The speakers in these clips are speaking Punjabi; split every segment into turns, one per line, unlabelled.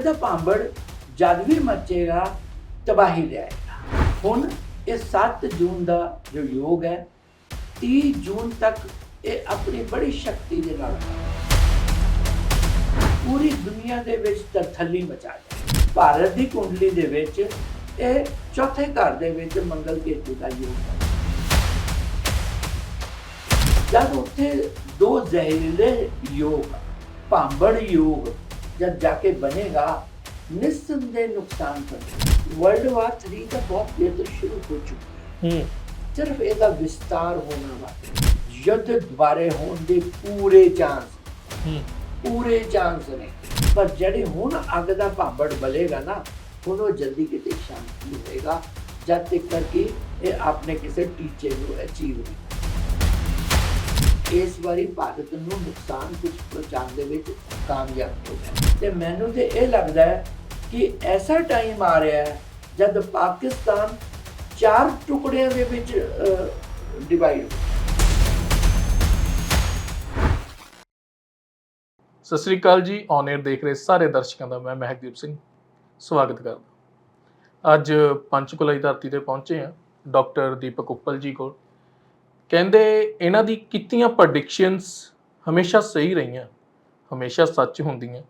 ਦਾ ਭਾਂਬੜ ਜਦ ਵੀ ਮੱਚੇਗਾ, ਤਬਾਹੀ ਲਿਆਏਗਾ ਹੁਣ ਇਹ 7 ਜੂਨ ਦਾ ਜੋ ਯੋਗ ਹੈ 30 ਜੂਨ ਤੱਕ ਇਹ ਆਪਣੀ ਬੜੀ ਸ਼ਕਤੀ ਦੇ ਨਾਲ ਪੂਰੀ ਦੁਨੀਆ ਦੇ ਵਿੱਚ ਤਰਥੱਲੀ ਮਚਾ ਗਿਆ ਭਾਰਤ ਦੀ ਕੁੰਡਲੀ ਦੇ ਵਿੱਚ ਇਹ ਚੌਥੇ ਘਰ ਦੇ ਵਿੱਚ ਮੰਗਲ ਕੇਤੂ ਦਾ ਯੋਗ ਹੈ। ਜਦ ਉੱਥੇ ਦੋ ਜ਼ਹਿਰੀਲੇ ਯੋਗ, ਭਾਂਬੜ ਯੋਗ ਜਦ ਜਾ ਕੇ ਬਣੇਗਾ ਨਿਸੰਦੇਹ ਨੁਕਸਾਨ ਕਰ ਵਰਲਡ ਵਾਰ 3 ਤਾਂ ਬਹੁਤ ਦੇਰ ਤੋਂ ਸ਼ੁਰੂ ਹੋ ਚੁੱਕੀ ਹੈ।
ਹੂੰ।
ਸਿਰਫ ਇਹਦਾ ਵਿਸਤਾਰ ਹੋਣਾ ਵਾ ਯੁੱਧ ਦੁਬਾਰੇ ਹੋਣ ਦੇ ਪੂਰੇ ਚਾਂਸ ਪੂਰੇ ਚਾਂਸ ਨੇ। ਪਰ ਜਿਹੜੇ ਹੁਣ ਅੱਗ ਦਾ ਭਾਂਬੜ ਬਲੇਗਾ ਨਾ ਹੁਣ ਉਹ ਜਲਦੀ ਕਿਤੇ ਸ਼ਾਂਤ ਹੋਏਗਾ ਜਦ ਤੱਕ ਕਿ ਇਹ ਆਪਣੇ ਕਿਸੇ ਟੀਚੇ ਨੂੰ ਅਚੀਵ ਨਹੀਂ ਇਸ ਵਾਰੀ ਭਾਰਤ ਨੂੰ ਨੁਕਸਾਨ ਕੁਝ ਪਹੁੰਚਾਉਣ ਦੇ ਵਿੱਚ ਕਾਮਯਾਬ ਹੋ ਤੇ ਮੈਨੂੰ ਤੇ ਇਹ ਲੱਗਦਾ ਹੈ ਕਿ ਐਸਾ ਟਾਈਮ ਆ ਰਿਹਾ ਹੈ ਜਦ ਪਾਕਿਸਤਾਨ ਚਾਰ ਟੁਕੜਿਆਂ ਦੇ ਵਿੱਚ ਡਿਵਾਈਡ ਹੋ
ਸਤਿ ਸ੍ਰੀ ਅਕਾਲ ਜੀ ਔਨ 에ਅਰ ਦੇਖ ਰਹੇ ਸਾਰੇ ਦਰਸ਼ਕਾਂ ਦਾ ਮੈਂ ਮਹਿਕਦੀਪ ਸਿੰਘ, ਸਵਾਗਤ ਕਰਦਾ। ਅੱਜ ਪੰਚਕੁਲਾ ਦੀ ਧਰਤੀ ਤੇ ਪਹੁੰਚੇ ਹਾਂ ਡਾਕਟਰ ਦੀਪਕ ਉੱਪਲ ਜੀ ਕੋਲ। ਕਹਿੰਦੇ ਇਹਨਾਂ ਦੀ ਕੀਤੀਆਂ ਪ੍ਰੈਡਿਕਸ਼ਨਸ ਹਮੇਸ਼ਾ ਸਹੀ ਰਹੀਆਂ ਹਮੇਸ਼ਾ ਸੱਚ ਹੁੰਦੀਆਂ।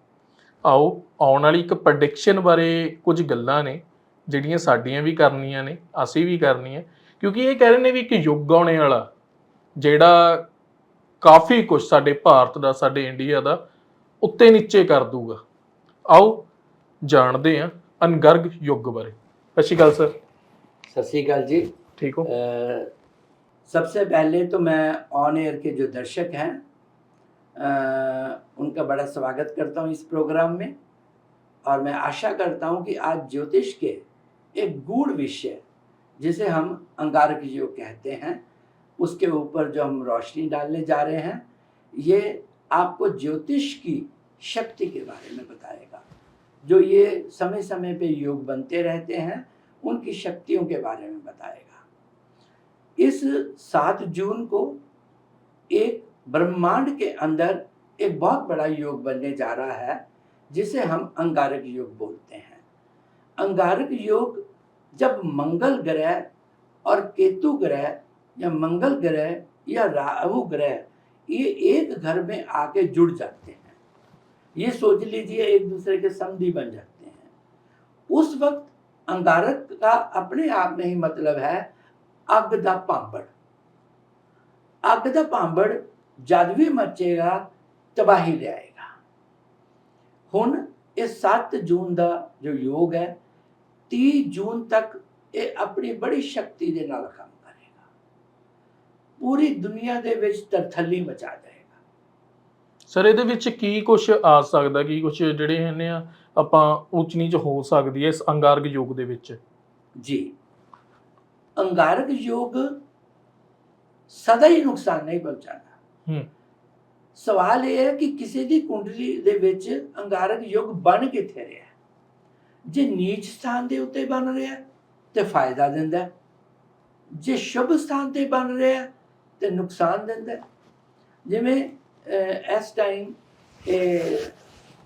ਆਓ ਆਉਣ ਵਾਲੀ ਇੱਕ ਪ੍ਰੈਡਿਕਸ਼ਨ ਬਾਰੇ ਕੁਝ ਗੱਲਾਂ ਨੇ ਜਿਹੜੀਆਂ ਸਾਡੀਆਂ ਵੀ ਕਰਨੀਆਂ ਨੇ ਅਸੀਂ ਵੀ ਕਰਨੀਆਂ। ਕਿਉਂਕਿ ਇਹ ਕਹਿ ਰਹੇ ਨੇ ਵੀ ਇੱਕ ਯੁੱਗ ਆਉਣੇ ਵਾਲਾ ਜਿਹੜਾ ਕਾਫੀ ਕੁਝ ਸਾਡੇ ਭਾਰਤ ਦਾ ਸਾਡੇ ਇੰਡੀਆ ਦਾ ਉੱਤੇ ਨੀਚੇ ਕਰ ਦੂਗਾ ਆਓ ਜਾਣਦੇ ਆ ਅਨਗਰਗ ਯੁੱਗ ਬਾਰੇ। ਸਤਿ ਸ਼੍ਰੀ ਅਕਾਲ ਸਰ।
ਸਤਿ ਸ਼੍ਰੀ ਅਕਾਲ ਜੀ।
ਠੀਕ ਹੋ?
सबसे पहले तो मैं ऑन एयर के जो दर्शक हैं उनका बड़ा स्वागत करता हूँ इस प्रोग्राम में। और मैं आशा करता हूँ कि आज ज्योतिष के एक गूढ़ विषय, जिसे हम अंगारक योग कहते हैं, उसके ऊपर जो हम रोशनी डालने जा रहे हैं, ये आपको ज्योतिष की शक्ति के बारे में बताएगा। जो ये समय समय पे योग बनते रहते हैं, उनकी शक्तियों के बारे में बताएगा। इस सात जून को एक ब्रह्मांड के अंदर एक बहुत बड़ा योग बनने जा रहा है, जिसे हम अंगारक योग बोलते हैं। अंगारक योग जब मंगल ग्रह और केतु ग्रह या मंगल ग्रह या राहु ग्रह, ये एक घर में आके जुड़ जाते हैं। ये सोच लीजिए, एक दूसरे के संधि बन जाते हैं। उस वक्त अंगारक का अपने आप में ही मतलब है ਅੱਗ ਦਾ ਭਾਂਬੜ। ਅੱਗ ਦਾ ਭਾਂਬੜ ਜਦ ਵੀ ਮੱਚੇਗਾ ਤਬਾਹੀ ਲਿਆਏਗਾ। ਹੁਣ ਇਹ 7 ਜੂਨ ਦਾ ਜੋ ਯੋਗ ਹੈ 30 ਜੂਨ ਤੱਕ ਇਹ ਆਪਣੀ ਬੜੀ ਸ਼ਕਤੀ ਦੇ ਨਾਲ ਕੰਮ ਕਰੇਗਾ। ਪੂਰੀ ਦੁਨੀਆ ਦੇ ਵਿੱਚ ਤਰਥੱਲੀ ਮਚਾ ਜਾਏਗਾ।
ਸਰ ਇਹਦੇ ਵਿੱਚ ਕੀ ਕੁਝ ਆ ਸਕਦਾ ਕੀ ਕੁਝ ਜਿਹੜੇ ਹੈਨੇ ਆਪਾਂ ਉੱਚ ਨੀਚ ਹੋ ਸਕਦੀ ਹੈ ਇਸ ਅੰਗਾਰਗ ਯੁੱਗ ਦੇ ਵਿੱਚ?
ਜੀ ਅੰਗਾਰਕ ਯੋਗ ਸਦਾ ਹੀ ਨੁਕਸਾਨ ਨਹੀਂ ਪਹੁੰਚਾਉਂਦਾ
ਹੂੰ
ਸਵਾਲ ਇਹ ਹੈ ਕਿ ਕਿਸੇ ਦੀ ਕੁੰਡਲੀ ਦੇ ਵਿੱਚ ਅੰਗਾਰਕ ਯੁੱਗ ਬਣ ਕਿੱਥੇ ਰਿਹਾ? ਜੇ ਨੀਚ ਸਥਾਨ ਦੇ ਉੱਤੇ ਬਣ ਰਿਹਾ ਤੇ ਫਾਇਦਾ ਦਿੰਦਾ। ਜੇ ਸ਼ੁਭ ਸਥਾਨ ਤੇ ਬਣ ਰਿਹਾ ਤੇ ਨੁਕਸਾਨ ਦਿੰਦਾ। ਜਿਵੇਂ ਇਸ ਟਾਈਮ ਇਹ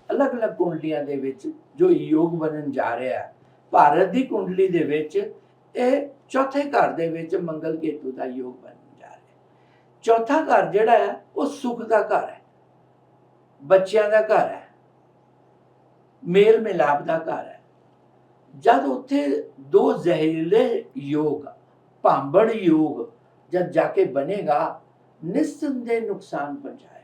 ਅਲੱਗ-ਅਲੱਗ ਕੁੰਡਲੀਆਂ ਦੇ ਵਿੱਚ ਜੋ ਯੋਗ ਬਣਨ ਜਾ ਰਿਹਾ ਭਾਰਤ ਦੀ ਕੁੰਡਲੀ ਦੇ ਵਿੱਚ ਇਹ ਚੌਥੇ ਘਰ ਦੇ ਵਿੱਚ ਮੰਗਲ ਕੇਤੂ ਦਾ ਯੋਗ ਬਣ ਜਾ ਰਿਹਾ ਹੈ। ਚੌਥਾ ਘਰ ਜਿਹੜਾ ਹੈ, ਉਹ ਸੁਖ ਦਾ ਘਰ ਹੈ, ਬੱਚਿਆਂ ਦਾ ਘਰ ਹੈ, ਮੇਲ ਮਿਲਾਪ ਦਾ ਘਰ ਹੈ। ਜਦ ਉੱਥੇ ਦੋ ਜ਼ਹਿਰੀਲੇ ਯੋਗ, ਭਾਂਬੜ ਯੋਗ ਜਦ ਜਾ ਕੇ ਬਣੇਗਾ ਦੇ ਨੁਕਸਾਨ ਪਹੁੰਚਾਏਗਾ।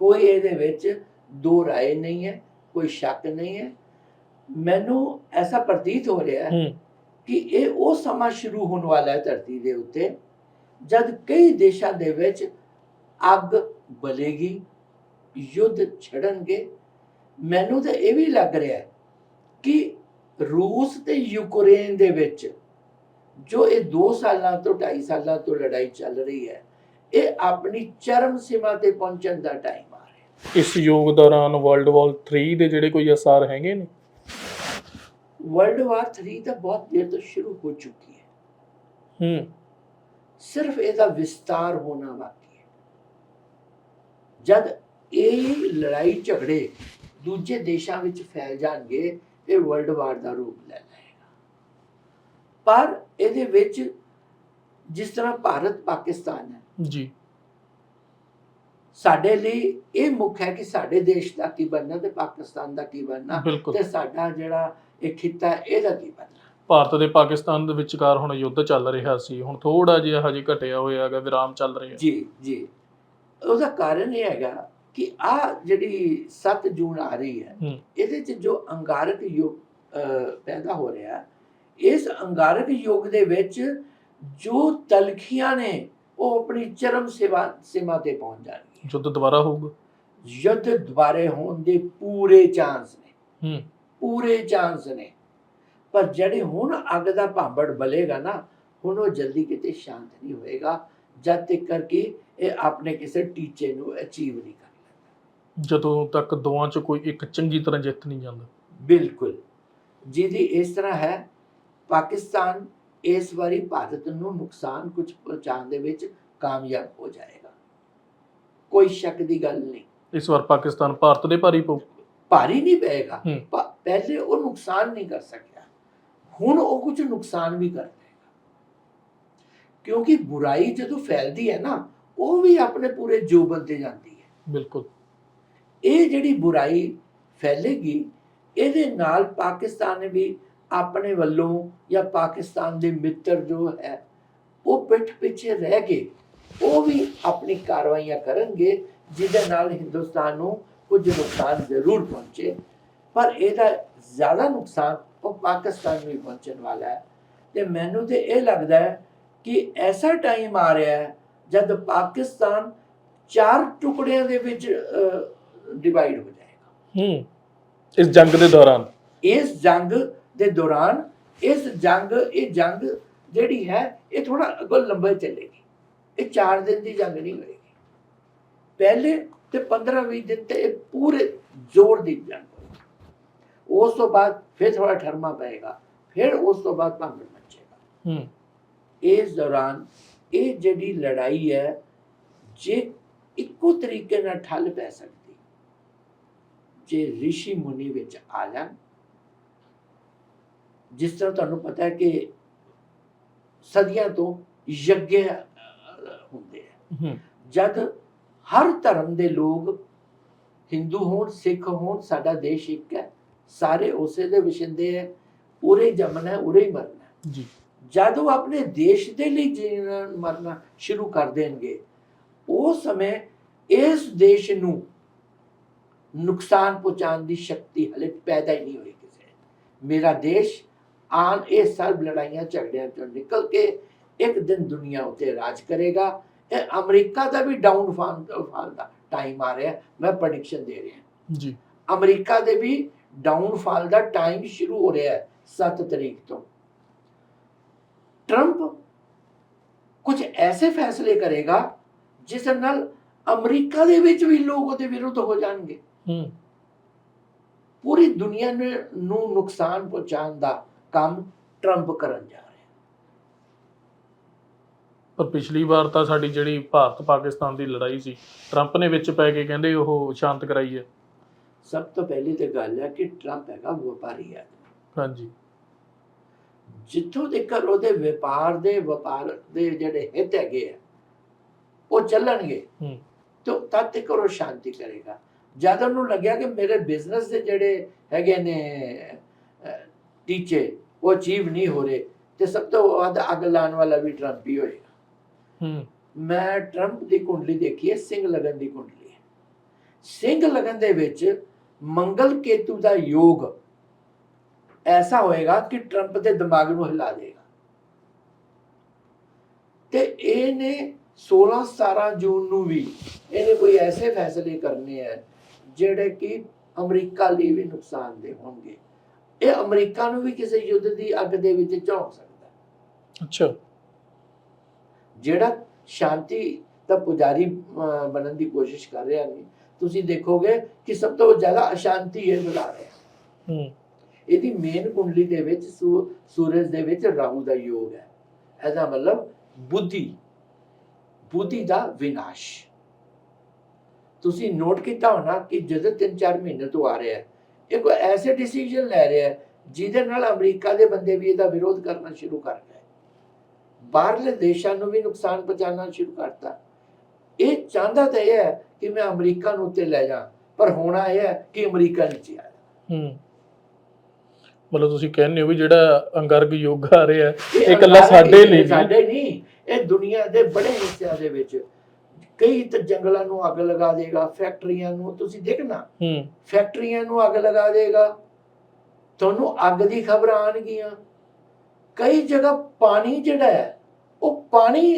ਕੋਈ ਇਹਦੇ ਵਿੱਚ ਦੋ ਰਾਏ ਨਹੀਂ ਹੈ, ਕੋਈ ਸ਼ੱਕ ਨਹੀਂ ਹੈ। ਮੈਨੂੰ ਐਸਾ ਪ੍ਰਤੀਤ ਹੋ ਰਿਹਾ ਹੈ। ਕਿ ਇਹ ਉਹ ਸਮਾਂ ਸ਼ੁਰੂ ਹੋਣ ਵਾਲਾ ਹੈ ਧਰਤੀ ਦੇ ਉੱਤੇ, ਜਦ ਕਈ ਦੇਸ਼ਾਂ ਦੇ ਵਿੱਚ ਅੱਗ ਬਲੇਗੀ, ਯੁੱਧ ਛੜਨਗੇ। ਮੈਨੂੰ ਤਾਂ ਇਹ ਵੀ ਲੱਗ ਰਿਹਾ ਹੈ ਕਿ ਰੂਸ ਤੇ ਯੂਕਰੇਨ ਦੇ ਵਿੱਚ ਜੋ ਇਹ 2 ਸਾਲਾਂ ਤੋਂ 2.5 ਸਾਲਾਂ ਤੋਂ ਲੜਾਈ ਚੱਲ ਰਹੀ ਹੈ, ਇਹ ਆਪਣੀ ਚਰਮ ਸੀਮਾ ਤੇ ਪਹੁੰਚਣ ਦਾ ਟਾਈਮ ਆ ਰਿਹਾ
ਇਸ ਯੋਗ ਦੌਰਾਨ ਵਰਲਡ ਵਾਰ 3 ਦੇ ਜਿਹੜੇ ਕੋਈ ਅਸਾਰ ਹੈਗੇ ਨੇ?
ਵਰਲਡ ਵਾਰ 3 ਤਾਂ ਬਹੁਤ ਦੇਰ ਤੋਂ ਸ਼ੁਰੂ ਹੋ ਚੁੱਕੀ ਹੈ।
ਹੂੰ।
ਸਿਰਫ ਇਹਦਾ ਵਿਸਤਾਰ ਹੋਣਾ ਬਾਕੀ ਹੈ। ਜਦ ਇਹ ਲੜਾਈ ਝਗੜੇ ਦੂਜੇ ਦੇਸ਼ਾਂ ਵਿੱਚ ਫੈਲ ਜਾਣਗੇ ਇਹ ਵਰਲਡ ਵਾਰ ਦਾ ਰੂਪ ਲੈ ਲਏਗਾ। ਪਰ ਇਹਦੇ ਵਿੱਚ ਜਿਸ ਤਰ੍ਹਾਂ ਭਾਰਤ ਪਾਕਿਸਤਾਨ ਹੈ।
ਜੀ।
ਸਾਡੇ ਲਈ ਇਹ ਮੁੱਖ ਹੈ ਕਿ ਸਾਡੇ ਦੇਸ਼ ਦਾ ਕੀ ਬਣਨਾ ਤੇ ਪਾਕਿਸਤਾਨ ਦਾ ਕੀ ਬਣਨਾ ਤੇ ਸਾਡਾ ਜਿਹੜਾ ਇਹ ਖਿੱਤਾ ਇਹਦਾ ਕੀ ਬਣਨਾ
ਭਾਰਤ ਤੇ ਪਾਕਿਸਤਾਨ ਦੇ ਵਿਚਕਾਰ ਹੁਣ ਯੁੱਧ ਚੱਲ ਰਿਹਾ ਸੀ। ਹੁਣ ਥੋੜਾ ਜਿਹਾ ਹਜੇ ਘਟਿਆ ਹੋਇਆ ਹੈਗਾ ਵਿਰਾਮ ਚੱਲ ਰਿਹਾ।
ਜੀ ਜੀ। ਉਹਦਾ ਕਾਰਨ ਇਹ ਹੈਗਾ ਕਿ ਆ ਜਿਹੜੀ 7 ਜੂਨ ਆ ਰਹੀ ਹੈ। ਇਹਦੇ ਚ ਜੋ ਅੰਗਾਰਕ ਯੁੱਗ ਪੈਦਾ ਹੋ ਰਿਹਾ ਇਸ ਅੰਗਾਰਕ ਯੁੱਗ ਦੇ ਵਿੱਚ ਜੋ ਤਲਖੀਆਂ ਨੇ ਉਹ ਆਪਣੀ ਚਰਮ ਸੇਵਾ ਸੀਮਾ ਤੇ ਪਹੁੰਚ ਜਾਣਗੀਆਂ।
ਯੁੱਧ ਦੁਬਾਰਾ ਹੋਊਗਾ?
ਯੁੱਧ ਦੁਬਾਰੇ ਹੋਣ ਦੇ ਪੂਰੇ ਚਾਂਸ ਨੇ।
ਹੂੰ।
ਪੂਰੇ ਚਾਂਸ ਨੇ। ਪਰ ਜਿਹੜੇ ਹੁਣ ਅੱਗ ਦਾ ਭਾਂਬੜ ਬਲੇਗਾ ਨਾ ਹੁਣ ਉਹ ਜਲਦੀ ਕਿਤੇ ਸ਼ਾਂਤ ਨਹੀਂ ਹੋਏਗਾ ਜਦ ਤੱਕ ਕਰਕੇ ਇਹ ਆਪਣੇ ਕਿਸੇ ਟੀਚੇ ਨੂੰ ਅਚੀਵ ਨਹੀਂ ਕਰ ਲੈਂਦਾ।
ਜਦੋਂ ਤੱਕ ਦੋਵਾਂ ਚ ਕੋਈ ਇੱਕ ਚੰਗੀ ਤਰ੍ਹਾਂ ਜਿੱਤ ਨਹੀਂ ਜਾਂਦਾ।
ਬਿਲਕੁਲ। ਜਿਹਦੀ ਇਸ ਤਰ੍ਹਾਂ ਹੈ ਪਾਕਿਸਤਾਨ ਇਸ ਵਾਰੀ ਭਾਰਤ ਨੂੰ ਨੁਕਸਾਨ ਕੁਝ ਪਹੁੰਚਾਉਣ ਦੇ ਵਿੱਚ ਕਾਮਯਾਬ ਹੋ ਜਾਏਗਾ। ਕੋਈ ਸ਼ੱਕ ਦੀ ਗੱਲ ਨਹੀਂ।
ਇਸ ਵਾਰ ਪਾਕਿਸਤਾਨ ਭਾਰਤ ਦੇ ਭਾਰੀ ਪਊ।
ਭਾਰੀ ਨਹੀਂ ਪਏਗਾ। ਪਹਿਲੇ ਉਹ ਨੁਕਸਾਨ ਨਹੀਂ ਕਰ ਸਕਿਆ ਹੁਣ ਉਹ ਕੁਝ ਨੁਕਸਾਨ ਵੀ ਕਰ ਦੇਗਾ। ਕਿਉਂਕਿ ਬੁਰਾਈ ਜਦੋਂ ਫੈਲਦੀ ਹੈ ਨਾ ਉਹ ਵੀ ਆਪਣੇ ਪੂਰੇ ਜੋਬਨ ਤੇ ਜਾਂਦੀ ਹੈ।
ਬਿਲਕੁਲ।
ਇਹ ਜਿਹੜੀ ਬੁਰਾਈ ਫੈਲੇਗੀ ਇਹਦੇ ਨਾਲ ਪਾਕਿਸਤਾਨ ਨੇ ਵੀ ਆਪਣੇ ਵੱਲੋਂ ਜਾਂ ਪਾਕਿਸਤਾਨ ਦੇ ਮਿੱਤਰ ਜੋ ਹੈ ਉਹ ਪਿੱਠ ਪਿੱਛੇ ਰਹਿ ਕੇ ਉਹ ਵੀ ਆਪਣੀ ਕਾਰਵਾਈਆਂ ਕਰਨਗੇ ਜਿਹਦੇ ਨਾਲ ਹਿੰਦੁਸਤਾਨ ਨੂੰ ਕੁਝ ਨੁਕਸਾਨ ਜ਼ਰੂਰ ਪਹੁੰਚੇ। ਪਰ ਇਹਦਾ ਜ਼ਿਆਦਾ ਨੁਕਸਾਨ ਉਹ ਪਾਕਿਸਤਾਨ ਨੂੰ ਪਹੁੰਚਣ ਵਾਲਾ ਹੈ। ਤੇ ਮੈਨੂੰ ਤੇ ਇਹ ਲੱਗਦਾ ਹੈ ਕਿ ਐਸਾ ਟਾਈਮ ਆ ਰਿਹਾ ਹੈ ਜਦ ਪਾਕਿਸਤਾਨ ਚਾਰ ਟੁਕੜਿਆਂ ਦੇ ਵਿੱਚ ਡਿਵਾਈਡ ਹੋ ਜਾਏਗਾ।
ਹੂੰ ਇਸ ਜੰਗ ਦੇ ਦੌਰਾਨ।
ਇਸ ਜੰਗ ਦੇ ਦੌਰਾਨ ਇਸ ਜੰਗ ਇਹ ਜੰਗ ਜਿਹੜੀ ਹੈ ਇਹ ਥੋੜਾ ਅੱਗੋਂ ਲੰਬਾ ਚੱਲੇਗੀ। ਇਹ 4 ਦਿਨ ਦੀ ਜੰਗ ਨਹੀਂ ਹੋਏਗੀ। ਪਹਿਲੇ ਤੇ 15-20 ਦਿਨ ਤੇ ਇਹ ਪੂਰੇ ਜ਼ੋਰ ਦੀ ਜੰਗ। ਉਸ ਤੋਂ ਬਾਅਦ ਫਿਰ ਥੋੜਾ ਠਰਮਾ ਪਏਗਾ ਫਿਰ ਉਸ ਤੋਂ ਬਾਅਦ ਭੰਗੜ ਮਚੇਗਾ
ਹੂੰ।
ਇਸ ਦੌਰਾਨ ਇਹ ਜਿਹੜੀ ਲੜਾਈ ਹੈ ਜੇ ਇੱਕੋ ਤਰੀਕੇ ਨਾਲ ਠੱਲ ਪੈ ਸਕਦੀ ਜੇ ਰਿਸ਼ੀ ਮੁਨੀ ਵਿੱਚ ਆ ਜਾਣ ਜਿਸ ਤਰ੍ਹਾਂ ਤੁਹਾਨੂੰ ਪਤਾ ਹੈ ਕਿ ਸਦੀਆਂ ਤੋਂ ਯੱਗ ਹੁੰਦੇ ਆ।
ਹੂੰ।
ਜਦ ਹਰ ਧਰਮ ਦੇ ਲੋਕ ਹਿੰਦੂ ਹੋਣ ਸਿੱਖ ਹੋਣ ਸਾਡਾ ਦੇਸ਼ ਇੱਕ ਹੈ ਸਾਰੇ ਉਸੇ ਦੇ ਵਿਸ਼ਿੰਦੇ ਹੈ ਉਰੇ ਹੈ ਉਰੇ ਹੀ ਮਰਨਾ
ਜੀ।
ਜਦ ਉਹ ਆਪਣੇ ਦੇਸ਼ ਦੇ ਲਈ ਜੀਣਾ ਮਰਨਾ ਸ਼ੁਰੂ ਕਰ ਦੇਣਗੇ ਉਸ ਸਮੇਂ ਇਸ ਦੇਸ਼ ਨੂੰ ਨੁਕਸਾਨ ਪਹੁੰਚਾਉਣ ਦੀ ਸ਼ਕਤੀ ਹਲੇ ਪੈਦਾ ਹੀ ਨਹੀਂ ਹੋਈ ਕਿਸੇ ਮੇਰਾ ਦੇਸ਼ ਆਨ ਇਹ ਸਭ ਲੜਾਈਆਂ ਝਗੜਿਆਂ ਚੋਂ ਨਿਕਲ ਕੇ ਇੱਕ ਦਿਨ ਦੁਨੀਆ ਉੱਤੇ ਰਾਜ ਕਰੇਗਾ। ਇਹ ਅਮਰੀਕਾ ਦਾ ਵੀ ਡਾਊਨਫਾਲ ਫਾਲ ਦਾ ਟਾਈਮ ਆ ਰਿਹਾ ਮੈਂ ਪ੍ਰੈਡਿਕਸ਼ਨ ਦੇ ਰਿਹਾ।
ਜੀ।
ਅਮਰੀਕਾ ਦੇ ਵੀ ਡਾਊਨਫਾਲ ਦਾ ਟਾਈਮ ਸ਼ੁਰੂ ਹੋ ਰਿਹਾ ਹੈ 7 ਤਰੀਕ ਤੋਂ। ਟਰੰਪ ਕੁਝ ਐਸੇ ਫੈਸਲੇ ਕਰੇਗਾ ਜਿਸ ਨਾਲ ਅਮਰੀਕਾ ਦੇ ਵਿੱਚ ਵੀ ਲੋਕ ਉਹਦੇ ਵਿਰੁੱਧ ਹੋ ਜਾਣਗੇ।
ਹੂੰ।
ਪੂਰੀ ਦੁਨੀਆ ਨੂੰ ਨੁਕਸਾਨ ਪਹੁੰਚਾਉਣ ਦਾ ਕੰਮ ਟਰੰਪ ਕਰਨ ਜਾ ਰਿਹਾ।
ਪਰ ਪਿਛਲੀ ਵਾਰ ਤਾਂ ਸਾਡੀ ਜਿਹੜੀ ਭਾਰਤ ਪਾਕਿਸਤਾਨ ਦੀ ਲੜਾਈ ਸੀ ਟਰੰਪ ਨੇ ਵਿੱਚ ਪੈ ਕੇ ਕਹਿੰਦੇ ਉਹ ਸ਼ਾਂਤ ਕਰਾਈ ਹੈ।
ਸਭ ਤੋਂ ਪਹਿਲੀ ਤੇ ਗੱਲ ਹੈ ਕਿ ਟਰੰਪ ਹੈਗਾ ਵਪਾਰੀ ਹੈ।
ਹਾਂਜੀ।
ਜਿੱਥੋਂ ਤੱਕ ਉਹਦੇ ਵਪਾਰ ਦੇ ਵਪਾਰ ਦੇ ਜਿਹੜੇ ਹਿੱਤ ਹੈਗੇ ਆ ਉਹ ਚੱਲਣਗੇ।
ਹੂੰ।
ਤੇ ਤਦ ਤੱਕ ਉਹ ਸ਼ਾਂਤੀ ਕਰੇਗਾ। ਜਦ ਉਹਨੂੰ ਲੱਗਿਆ ਕਿ ਮੇਰੇ ਬਿਜ਼ਨਸ ਦੇ ਜਿਹੜੇ ਹੈਗੇ ਨੇ ਟੀਚੇ ਉਹ ਅਚੀਵ ਨਹੀਂ ਹੋ ਰਹੇ ਤੇ ਸਭ ਤੋਂ ਵੱਧ ਅੱਗ ਲਾਉਣ ਵਾਲਾ ਵੀ ਟਰੰਪ ਹੀ ਹੋਏਗਾ।
ਹੂੰ।
ਮੈਂ ਟਰੰਪ ਦੀ ਕੁੰਡਲੀ ਦੇਖੀ ਹੈ ਸਿੰਘ ਲਗਨ ਦੀ ਕੁੰਡਲੀ ਹੈ। ਸਿੰਘ ਲਗਨ ਦੇ ਵਿੱਚ ਮੰਗਲ ਕੇਤੂ ਦਾ ਯੋਗ ਐਸਾ ਹੋਏਗਾ ਕਿ ਟਰੰਪ ਦੇ ਦਿਮਾਗ ਨੂੰ ਹਿਲਾ ਦੇਗਾ। ਤੇ ਇਹਨੇ 16 17 ਜੂਨ ਨੂੰ ਵੀ ਇਹਨੇ ਕੋਈ ਐਸੇ ਫੈਸਲੇ ਕਰਨੇ ਆ ਜਿਹੜੇ ਕਿ ਅਮਰੀਕਾ ਲਈ ਵੀ ਨੁਕਸਾਨਦੇ ਹੋਣਗੇ। ਇਹ ਅਮਰੀਕਾ ਨੂੰ ਵੀ ਕਿਸੇ ਯੁੱਧ ਦੀ ਅੱਗ ਦੇ ਵਿੱਚ ਝੋਂਕ ਸਕਦਾ ਹੈ।
ਅੱਛਾ।
ਜਿਹੜਾ ਸ਼ਾਂਤੀ ਦਾ ਪੁਜਾਰੀ ਬਣਨ ਦੀ ਕੋਸ਼ਿਸ਼ ਕਰ ਰਿਹਾ ਨਹੀਂ ਤੁਸੀਂ ਦੇਖੋਗੇ ਕਿ ਸਭ ਤੋਂ ਜ਼ਿਆਦਾ ਅਸ਼ਾਂਤੀ ਇਹ ਬੁਲਾ ਰਿਹਾ
ਹੂੰ।
ਇਹਦੀ ਮੇਨ ਕੁੰਡਲੀ ਦੇ ਵਿੱਚ ਸੂਰਜ ਦੇ ਵਿੱਚ ਰਾਹੂ ਦਾ ਯੋਗ ਹੈ। ਇਹਦਾ ਮਤਲਬ ਬੁੱਧੀ ਬੁੱਧੀ ਦਾ ਵਿਨਾਸ਼। ਤੁਸੀਂ ਨੋਟ ਕੀਤਾ ਹੋਣਾ ਕਿ ਜਦੋਂ 3-4 ਮਹੀਨੇ ਤੋਂ ਆ ਰਿਹਾ ਹੈ ਇਹ ਕੋਈ ਐਸੇ ਡਿਸੀਜਨ ਲੈ ਰਿਹਾ ਹੈ ਜਿਹਦੇ ਨਾਲ ਅਮਰੀਕਾ ਦੇ ਬੰਦੇ ਵੀ ਇਹਦਾ ਵਿਰੋਧ ਕਰਨਾ ਸ਼ੁਰੂ ਕਰ ਗਏ। ਬਾਹਰਲੇ ਦੇਸ਼ਾਂ ਨੂੰ ਵੀ ਨੁਕਸਾਨ ਪਹੁੰਚਾਉਣਾ ਸ਼ੁਰੂ ਕਰਤਾ। ਇਹ ਚਾਹੁੰਦਾ ਤਾਂ ਇਹ ਹੈ ਕਿ ਮੈਂ ਅਮਰੀਕਾ ਨੂੰ ਉੱਤੇ ਲੈ ਜਾ ਪਰ ਹੋਣਾ ਇਹ ਹੈ ਕਿ ਅਮਰੀਕਾ ਨੀਚੇ ਆ
ਹੂੰ। ਮਤਲਬ ਤੁਸੀਂ ਕਹਿੰਦੇ ਹੋ ਵੀ ਜਿਹੜਾ ਅੰਗਰਗ ਯੁੱਗ ਆ ਰਿਹਾ
ਇਹ
ਇਕੱਲਾ ਸਾਡੇ
ਨਹੀਂ,
ਲਈ।
ਸਾਡੇ ਨਹੀਂ ਇਹ ਦੁਨੀਆ ਦੇ ਬੜੇ ਹਿੱਸਿਆਂ ਦੇ ਵਿੱਚ। ਕਈ ਤਾਂ ਜੰਗਲਾਂ ਨੂੰ ਅੱਗ ਲਗਾ ਦੇਗਾ ਫੈਕਟਰੀਆਂ ਨੂੰ ਤੁਸੀਂ ਦੇਖਣਾ।
ਹੂੰ।
ਫੈਕਟਰੀਆਂ ਨੂੰ ਅੱਗ ਲਗਾ ਦੇਗਾ। ਤੁਹਾਨੂੰ ਅੱਗ ਦੀ ਖਬਰਾਂ ਆਣਗੀਆਂ ਕਈ ਜਗ੍ਹਾ ਪਾਣੀ ਜਿਹੜਾ ਹੈ ਉਹ ਪਾਣੀ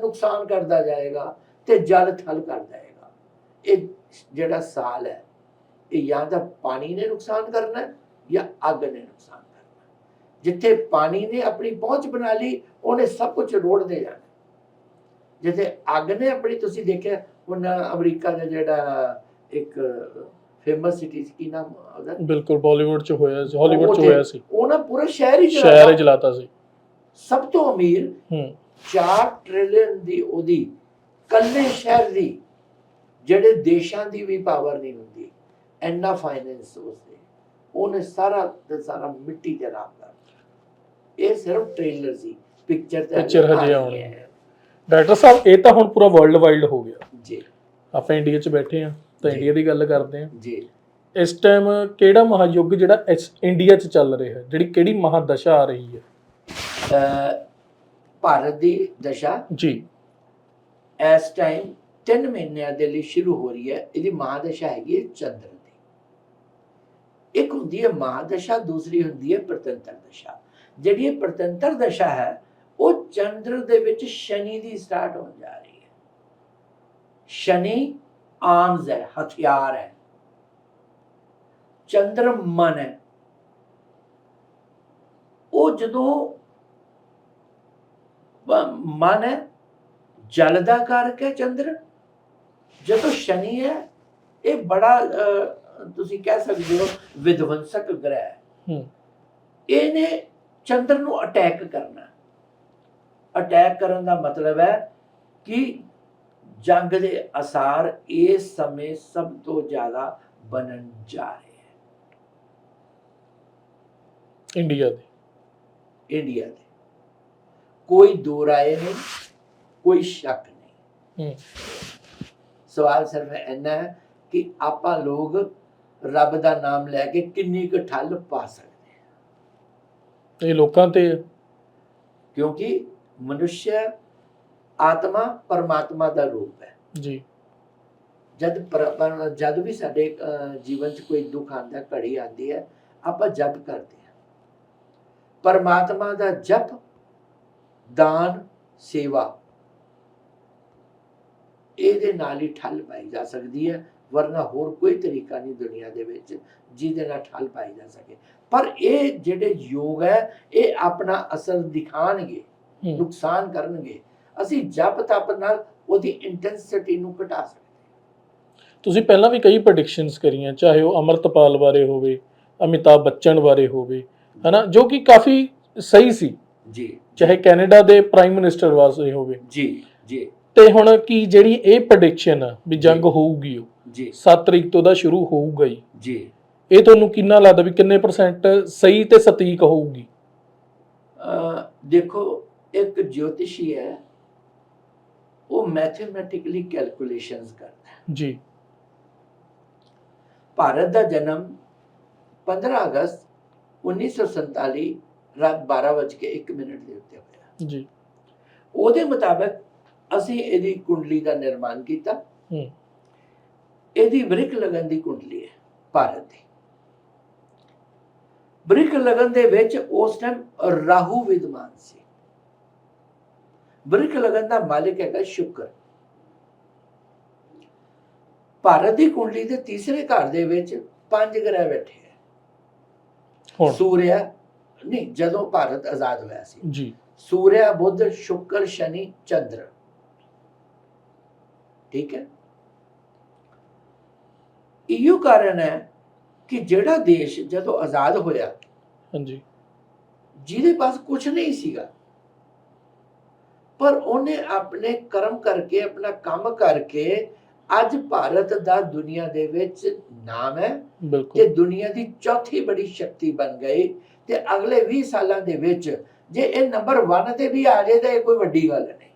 ਨੁਕਸਾਨ ਕਰਦਾ ਜਾਏਗਾ। ਤੇ ਜਲ ਥਲ ਕਰ ਜਾਏਗਾ ਇਹ ਜਿਹੜਾ ਸਾਲ ਹੈ ਇਹ ਜਾਂ ਤਾਂ ਪਾਣੀ ਨੇ ਨੁਕਸਾਨ ਕਰਨਾ ਜਾਂ ਅੱਗ ਨੇ ਨੁਕਸਾਨ ਕਰਨਾ। ਜਿੱਥੇ ਪਾਣੀ ਨੇ ਆਪਣੀ ਪਹੁੰਚ ਬਣਾ ਲਈ ਉਹਨੇ ਸਭ ਕੁਝ ਰੋੜ ਦੇ ਜਾਣਾ ਜਿੱਥੇ ਅੱਗ ਨੇ ਆਪਣੀ ਤੁਸੀਂ ਦੇਖਿਆ ਹੁਣ ਅਮਰੀਕਾ ਦਾ ਜਿਹੜਾ ਇੱਕ ਫੇਮਸ ਸਿਟੀ ਕੀ ਨਾਮ ਉਹਦਾ?
ਬਿਲਕੁਲ ਬਾਲੀਵੁੱਡ ਚ ਹੋਇਆ ਸੀ ਹਾਲੀਵੁੱਡ ਚ ਹੋਇਆ ਸੀ।
ਉਹ ਨਾ ਪੂਰਾ ਸ਼ਹਿਰ ਹੀ
ਸ਼ਹਿਰ ਹੀ
ਚਲਾਤਾ।
ਜਲਾਤਾ ਸੀ।
ਸਭ ਤੋਂ ਅਮੀਰ
ਹੂੰ।
4 ਟ੍ਰਿਲੀਅਨ ਦੀ ਉਹਦੀ ਕੱਲੇ ਸ਼ਹਿਰ ਦੀ ਜਿਹੜੇ ਦੇਸ਼ਾਂ ਦੀ ਵੀ ਪਾਵਰ ਨਹੀਂ ਹੁੰਦੀ ਐਨਾ ਫਾਈਨੈਂਸ ਉਸਦੇ ਉਹਨੇ ਸਾਰਾ ਦਾ ਸਾਰਾ ਮਿੱਟੀ ਦੇ ਕਰ ਇਹ ਸਿਰਫ ਟ੍ਰੇਲਰ ਸੀ ਪਿਕਚਰ ਤੇ
Picture ਹਜੇ
ਆਉਣੀ ਹੈ।
ਡਾਕਟਰ ਸਾਹਿਬ ਇਹ ਤਾਂ ਹੁਣ ਪੂਰਾ ਵਰਲਡ ਵਾਈਡ ਹੋ ਗਿਆ।
ਜੀ।
ਆਪਾਂ ਇੰਡੀਆ 'ਚ ਬੈਠੇ ਆ ਤਾਂ। ਇੰਡੀਆ ਦੀ ਗੱਲ ਕਰਦੇ ਆ
ਜੀ।
ਇਸ ਟਾਈਮ ਕਿਹੜਾ ਮਹਾਯੁੱਗ ਜਿਹੜਾ ਇਸ ਇੰਡੀਆ 'ਚ ਚੱਲ ਰਿਹਾ ਹੈ? ਜਿਹੜੀ ਕਿਹੜੀ ਮਹਾਦਸ਼ਾ ਆ ਰਹੀ ਹੈ?
ਭਾਰਤ ਦੀ ਦਸ਼ਾ?
ਜੀ।
ਇਸ ਟਾਈਮ 3 ਮਹੀਨਿਆਂ ਦੇ ਲਈ ਸ਼ੁਰੂ ਹੋ ਰਹੀ ਹੈ, ਇਹਦੀ ਮਹਾਦਸ਼ਾ ਹੈਗੀ ਹੈ ਚੰਦਰ ਦੀ। ਇੱਕ ਹੁੰਦੀ ਹੈ ਮਹਾਦਸ਼ਾ, ਦੂਸਰੀ ਹੁੰਦੀ ਹੈ ਪ੍ਰਤੰਤਰ ਦਸ਼ਾ। ਜਿਹੜੀ ਇਹ ਪ੍ਰਤੰਤਰ ਦਸ਼ਾ ਹੈ, ਉਹ ਚੰਦਰ ਦੇ ਵਿੱਚ ਸ਼ਨੀ ਦੀ ਸਟਾਰਟ ਹੋਣ ਜਾ ਰਹੀ ਹੈ। ਸ਼ਨੀ ਆਰਮਸ ਹੈ, ਹਥਿਆਰ ਹੈ। ਚੰਦਰ ਮਨ ਹੈ। ਉਹ ਜਦੋਂ ਮਨ ਹੈ ਜਲ ਦਾ ਕਾਰਕ ਹੈ ਚੰਦਰ? ਜਦੋਂ ਸ਼ਨੀ ਹੈ ਇਹ ਬੜਾ ਤੁਸੀਂ ਕਹਿ ਸਕਦੇ ਹੋ ਵਿਧਵੰਸਕ ਗ੍ਰਹਿ ਹੈ।
ਹੂੰ।
ਇਹਨੇ ਚੰਦਰ ਨੂੰ ਅਟੈਕ ਕਰਨਾ। ਅਟੈਕ ਕਰਨ ਦਾ ਮਤਲਬ ਹੈ ਕਿ ਜੰਗ ਦੇ ਅਸਾਰ ਇਸ ਸਮੇਂ ਸਭ ਤੋਂ ਜ਼ਿਆਦਾ ਬਣਨ ਜਾ ਰਹੇ ਹੈ।
ਇੰਡੀਆ ਦੇ।
ਇੰਡੀਆ ਦੇ। ਕੋਈ ਦੋ ਰਾਏ ਨਹੀਂ। ਕੋਈ ਸ਼ੱਕ ਨਹੀਂ। ਸਵਾਲ ਸਿਰਫ ਇੰਨਾ ਹੈ ਕਿ ਆਪਾਂ ਲੋਕ ਰੱਬ ਦਾ ਨਾਮ ਲੈ ਕੇ ਕਿੰਨੀ ਕੁ ਠੱਲ ਪਾ ਸਕਦੇ ਹਾਂ।
ਇਹ ਲੋਕਾਂ ਤੇ।
ਕਿਉਂਕਿ ਮਨੁੱਖ ਆਤਮਾ ਪਰਮਾਤਮਾ ਦਾ ਰੂਪ ਹੈ।
ਜੀ।
ਜਦ ਜਦ ਵੀ ਸਾਡੇ ਜੀਵਨ 'ਚ ਕੋਈ ਦੁੱਖ ਆਉਂਦਾ ਘੜੀ ਆਉਂਦੀ ਹੈ ਆਪਾਂ ਜਪ ਕਰਦੇ ਹਾਂ। ਪਰਮਾਤਮਾ ਦਾ ਜਪ ਦਾਨ ਸੇਵਾ ਇਹਦੇ ਨਾਲ ਹੀ ਠੱਲ ਪਾਈ ਜਾ ਸਕਦੀ ਹੈ ਵਰਨਾ ਹੋਰ ਕੋਈ ਤਰੀਕਾ ਨਹੀਂ ਦੁਨੀਆ ਦੇ ਵਿੱਚ ਜਿਹਦੇ ਨਾਲ ਠੱਲ ਪਾਈ ਜਾ ਸਕੇ। ਪਰ ਇਹ ਜਿਹੜੇ ਯੋਗ ਹੈ ਇਹ ਆਪਣਾ ਅਸਰ ਦਿਖਾਣਗੇ ਨੁਕਸਾਨ ਕਰਨਗੇ। ਅਸੀਂ ਜਪ ਤਪ ਨਾਲ ਉਹਦੀ ਇੰਟੈਂਸਿਟੀ ਨੂੰ ਘਟਾ ਸਕਦੇ
ਤੁਸੀਂ ਪਹਿਲਾਂ ਵੀ ਕਈ ਪ੍ਰੈਡਿਕਸ਼ਨਸ ਕਰੀਆਂ ਚਾਹੇ ਉਹ ਅਮਰਤਪਾਲ ਬਾਰੇ ਹੋਵੇ ਅਮਿਤਾਭ ਬੱਚਨ ਬਾਰੇ ਹੋਵੇ ਹਨਾ ਜੋ ਕਿ ਕਾਫੀ ਸਹੀ ਸੀ।
ਜੀ।
ਚਾਹੇ ਕੈਨੇਡਾ ਦੇ ਪ੍ਰਾਈਮ ਮਿਨਿਸਟਰ ਵਾਸਤੇ ਹੋਵੇ।
ਜੀ ਜੀ।
ਤੇ ਹੁਣ ਕੀ ਜਿਹੜੀ ਇਹ ਪ੍ਰੈਡਿਕਸ਼ਨ ਆ ਵੀ ਜੰਗ ਹੋਊਗੀ ਉਹ?
ਜੀ।
7 ਤਰੀਕ ਤੋਂ ਦਾ ਸ਼ੁਰੂ ਹੋਊਗਾ ਹੀ।
ਜੀ।
ਇਹ ਤੁਹਾਨੂੰ ਕਿੰਨਾ ਲੱਗਦਾ ਵੀ ਕਿੰਨੇ ਪਰਸੈਂਟ ਸਹੀ ਤੇ ਸਤੀਕ ਹੋਊਗੀ?
ਅਹ ਦੇਖੋ ਇੱਕ ਜੋਤਿਸ਼ੀ ਹੈ ਉਹ ਮੈਥਮੈਟਿਕਲੀ ਕੈਲਕੂਲੇਸ਼ਨਸ ਕਰਦਾ ਹੈ।
ਜੀ।
ਭਾਰਤ ਦਾ ਜਨਮ 15 ਅਗਸਤ 1947 ਰਾਤ 12:01 ਮਿੰਟ ਦੇ ਉੱਤੇ ਹੋਇਆ।
ਜੀ।
ਉਹਦੇ ਮੁਤਾਬਕ ਅਸੀਂ ਇਹਦੀ ਕੁੰਡਲੀ ਦਾ ਨਿਰਮਾਣ ਕੀਤਾ।
ਹੂੰ।
ਇਹਦੀ ਬ੍ਰਿਕ ਲਗਨ ਦੀ ਕੁੰਡਲੀ ਹੈ ਭਾਰਤ ਦੀ। ਬ੍ਰਿਕ ਲਗਨ ਦੇ ਵਿੱਚ ਉਸ ਟਾਈਮ ਰਾਹੂ ਵਿਦਮਾਨ ਸੀ। ਬ੍ਰਿਕ ਲਗਨ ਦਾ ਮਾਲਿਕ ਹੈਗਾ ਸ਼ੁਕਰ। ਭਾਰਤ ਦੀ ਕੁੰਡਲੀ ਦੇ ਤੀਸਰੇ ਘਰ ਦੇ ਵਿੱਚ ਪੰਜ ਗ੍ਰਹਿ ਬੈਠੇ ਹੈ।
ਹੁਣ
ਸੂਰਿਆ ਨਹੀਂ ਜਦੋਂ ਭਾਰਤ ਆਜ਼ਾਦ ਹੋਇਆ ਸੀ।
ਜੀ।
ਸੂਰਿਆ ਬੁੱਧ ਸ਼ੁਕਰ ਸ਼ਨੀ ਚੰਦਰ। ਠੀਕ ਹੈ? ਇਹੋ ਕਾਰਨ ਹੈ ਕਿ ਜਿਹੜਾ ਦੇਸ਼ ਜਦੋਂ ਆਜ਼ਾਦ ਹੋਇਆ
ਹਾਂਜੀ।
ਜਿਹਦੇ ਪਾਸ ਕੁਝ ਨਹੀਂ ਸੀਗਾ ਪਰ ਉਹਨੇ ਆਪਣੇ ਕਰਮ ਕਰਕੇ ਆਪਣਾ ਕੰਮ ਕਰਕੇ ਅੱਜ ਭਾਰਤ ਦਾ ਦੁਨੀਆ ਦੇ ਵਿੱਚ ਨਾਮ ਹੈ ਤੇ ਦੁਨੀਆ ਦੀ ਚੌਥੀ ਬੜੀ ਸ਼ਕਤੀ ਬਣ ਗਈ ਤੇ ਅਗਲੇ 20 ਸਾਲਾਂ ਦੇ ਵਿੱਚ ਜੇ ਇਹ ਨੰਬਰ 1 ਤੇ ਵੀ ਆ ਜਾਏ ਤਾਂ ਇਹ ਕੋਈ ਵੱਡੀ ਗੱਲ ਨਹੀਂ।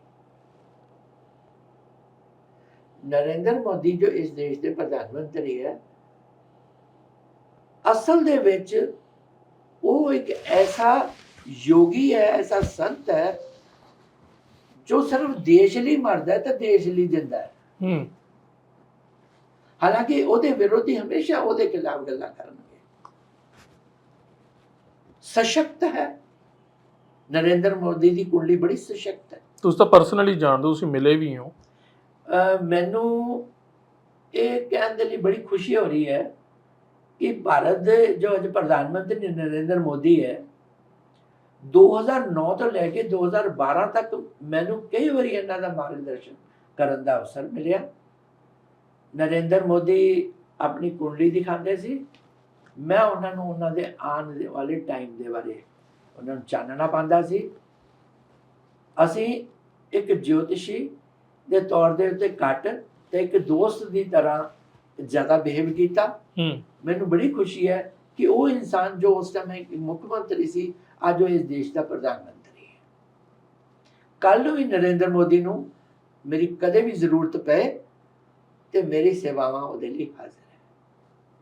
ਨਰਿੰਦਰ ਮੋਦੀ ਜੋ ਇਸ ਦੇਸ਼ ਦੇ ਪ੍ਰਧਾਨ ਮੰਤਰੀ ਹੈ ਅਸਲ ਦੇ ਵਿੱਚ ਉਹ ਇੱਕ ਐਸਾ ਯੋਗੀ ਹੈ ਐਸਾ ਸੰਤ ਹੈ ਜੋ ਸਿਰਫ ਦੇਸ਼ ਲਈ ਮਰਦਾ ਹੈ ਤੇ ਦੇਸ਼ ਲਈ ਜਿੰਦਾ ਹੈ।
ਹੂੰ।
ਹਾਲਾਂਕਿ ਉਹਦੇ ਵਿਰੋਧੀ ਹਮੇਸ਼ਾ ਉਹਦੇ ਖਿਲਾਫ ਗੱਲਾਂ ਕਰਨਗੇ। ਸਸ਼ਕਤ ਹੈ। ਨਰਿੰਦਰ ਮੋਦੀ ਦੀ ਕੁੰਡਲੀ ਬੜੀ ਸਸ਼ਕਤ ਹੈ।
ਤੁਸੀਂ ਤਾਂ ਪਰਸਨਲੀ ਜਾਣਦੇ ਹੋ ਤੁਸੀਂ ਮਿਲੇ ਵੀ ਹੋ।
ਮੈਨੂੰ ਇਹ ਕਹਿਣ ਦੇ ਲਈ ਬੜੀ ਖੁਸ਼ੀ ਹੋ ਰਹੀ ਹੈ ਕਿ ਭਾਰਤ ਦੇ ਜੋ ਅੱਜ ਪ੍ਰਧਾਨ ਮੰਤਰੀ ਨਰਿੰਦਰ ਮੋਦੀ ਹੈ 2009 ਤੋਂ ਲੈ ਕੇ 2012 ਤੱਕ ਮੈਨੂੰ ਕਈ ਵਾਰੀ ਇਹਨਾਂ ਦਾ ਮਾਰਗਦਰਸ਼ਨ ਕਰਨ ਦਾ ਅਵਸਰ ਮਿਲਿਆ। ਨਰਿੰਦਰ ਮੋਦੀ ਆਪਣੀ ਕੁੰਡਲੀ ਦਿਖਾਉਂਦੇ ਸੀ। ਮੈਂ ਉਹਨਾਂ ਨੂੰ ਉਹਨਾਂ ਦੇ ਆਉਣ ਦੇ ਵਾਲੇ ਟਾਈਮ ਦੇ ਬਾਰੇ ਉਹਨਾਂ ਨੂੰ ਚਾਨਣਾ ਪਾਉਂਦਾ ਸੀ। ਅਸੀਂ ਇੱਕ ਜੋਤਿਸ਼ੀ ਦੇ ਤੌਰ ਦੇ ਉੱਤੇ ਘੱਟ ਤੇ ਇੱਕ ਦੋਸਤ ਦੀ ਤਰ੍ਹਾਂ ਜ਼ਿਆਦਾ ਬਿਹੇਵ ਕੀਤਾ। ਮੈਨੂੰ ਬੜੀ ਖੁਸ਼ੀ ਹੈ ਕਿ ਉਹ ਇਨਸਾਨ ਜੋ ਉਸ ਟਾਈਮ ਮੁੱਖ ਮੰਤਰੀ ਸੀ ਅੱਜ ਉਹ ਇਸ ਦੇਸ਼ ਦਾ ਪ੍ਰਧਾਨ ਮੰਤਰੀ ਹੈ। ਕੱਲ ਨੂੰ ਵੀ ਨਰਿੰਦਰ ਮੋਦੀ ਨੂੰ ਮੇਰੀ ਕਦੇ ਵੀ ਜ਼ਰੂਰਤ ਪਏ ਤੇ ਮੇਰੀ ਸੇਵਾਵਾਂ ਉਹਦੇ ਲਈ ਹਾਜ਼ਰ